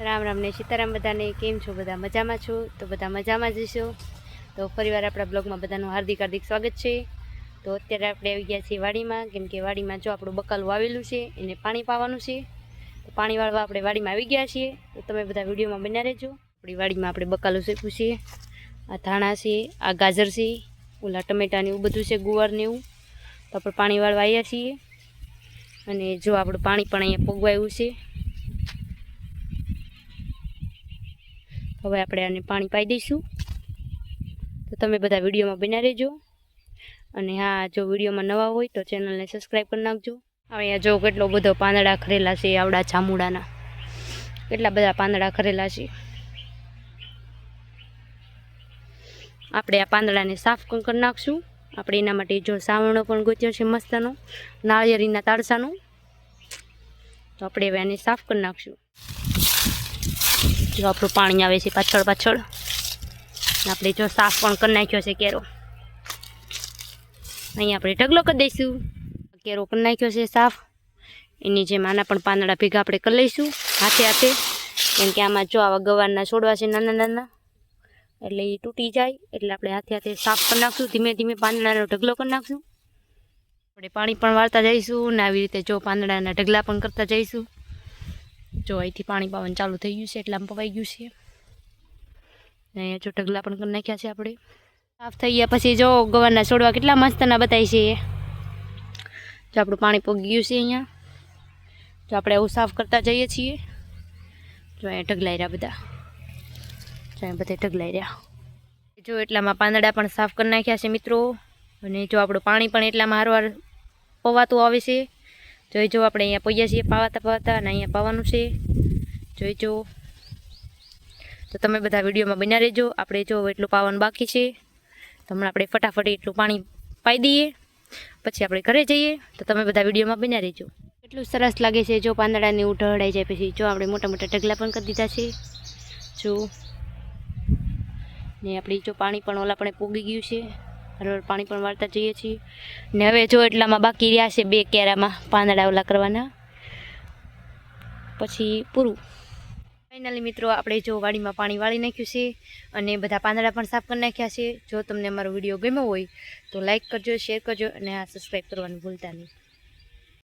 રામ રામ ને સીતારામ બધાને, કેમ છો બધા? મજામાં છો? તો બધા મજામાં જ છો તો ફરીવાર આપણા બ્લોગમાં બધાનું હાર્દિક હાર્દિક સ્વાગત છે. તો અત્યારે આપણે આવી ગયા છીએ વાડીમાં, કેમ કે વાડીમાં જો આપણું બકાલું આવેલું છે, એને પાણી પાવાનું છે. તો પાણી વાળવા આપણે વાડીમાં આવી ગયા છીએ. તો તમે બધા વિડીયોમાં બન્યા રહેજો. આપણી વાડીમાં આપણે બકાલું શેકવું છે, આ ધાણા છે, આ ગાજર છે, ઓલા ટમેટાને એવું બધું છે, ગુવાર ને એવું. તો આપણે પાણી વાળવા આવ્યા છીએ. અને જો આપણું પાણી પણ અહીંયા પગવાયું છે. હવે આપણે આને પાણી પાઈ દઈશું. તો તમે બધા વિડીયોમાં બના રહેજો. અને હા, જો વિડીયોમાં નવા હોય તો ચેનલને સબસ્ક્રાઈબ કરી નાખજો. અહીંયા જો કેટલો બધો પાંદડા ખરેલા છે આવડા જામુડાના કેટલા બધા પાંદડા ખરેલા છે. આપણે આ પાંદડાને સાફ કરી નાખશું. આપણે એના માટે જો સાવણો પણ ગોત્યો છે મસ્તનો. નાળિયેરીના તાળસાનો તો આપણે હવે આને સાફ કરી નાખશું. જો આપણું પાણી આવે છે પાછળ પાછળ. આપણે જો સાફ પણ કરી નાખ્યો છે કેરો. અહીંયા આપણે ઢગલો કરી દઈશું. કેરો કરી નાખ્યો છે સાફ. એની જેમ આના પણ પાંદડા ભેગા આપણે કરી લઈશું હાથે હાથે. કેમ કે આમાં જો આવા ગવારના છોડવા છે નાના નાના. એટલે એ તૂટી જાય. એટલે આપણે હાથે હાથે સાફ કરી નાખશું. ધીમે ધીમે પાંદડાનો ઢગલો કરી નાખશું. આપણે પાણી પણ વાળતા જઈશું અને આવી રીતે જો પાંદડાના ઢગલા પણ કરતા જઈશું. જો અહીંથી પાણી પાવાનું ચાલુ થઈ ગયું છે, એટલે આમ પવાઈ ગયું છે. ને જો ઢગલા પણ કરી નાખ્યા છે આપણે. સાફ થઈ ગયા પછી જો ગવારના છોડવા કેટલા મસ્તના બતાવી છે. જો આપણું પાણી પોગી ગયું છે અહીંયા. જો આપણે આવું સાફ કરતા જઈએ છીએ. જો અહીંયા ઢગલાઈ રહ્યા બધા. જો અહીંયા બધા ઢગલાઈ રહ્યા. જો એટલામાં પાંદડા પણ સાફ કરી નાખ્યા છે મિત્રો. અને જો આપણું પાણી પણ એટલામાં હારવાર પવાતું આવે છે. જોઈ જો આપણે અહીંયા પૈયા છીએ પાવાતા પાવાતા અને અહીંયા પાવાનું છે. જોઈ જો તો તમે બધા વિડીયોમાં બન્યા રહેજો. આપણે જો એટલું પાવાનું બાકી છે. તો હમણાં આપણે ફટાફટ એટલું પાણી પાઈ દઈએ. પછી આપણે ઘરે જઈએ. તો તમે બધા વિડીયોમાં બન્યા રહેજો. એટલું સરસ લાગે છે જો પાંદડાની એવું ઢળાઈ જાય પછી. જો આપણે મોટા મોટા ઢગલા પણ કરી દીધા છે. જો. ને આપણી જો પાણી પણ ઓલા પણ પૂગી ગયું છે. હરવાર પાણી પણ વાળતા જઈએ છીએ. ને હવે જો એટલામાં બાકી રહ્યા છે બે કેરામાં પાંદડા ઓલા કરવાના. પછી પૂરું. ફાઇનલી મિત્રો, આપણે જો વાડીમાં પાણી વાળી નાખ્યું છે અને બધા પાંદડા પણ સાફ કરી નાખ્યા છે. જો તમને અમારો વીડિયો ગમ્યો હોય તો લાઇક કરજો શેર કરજો અને આ સબસ્ક્રાઈબ કરવાનું ભૂલતા નહીં.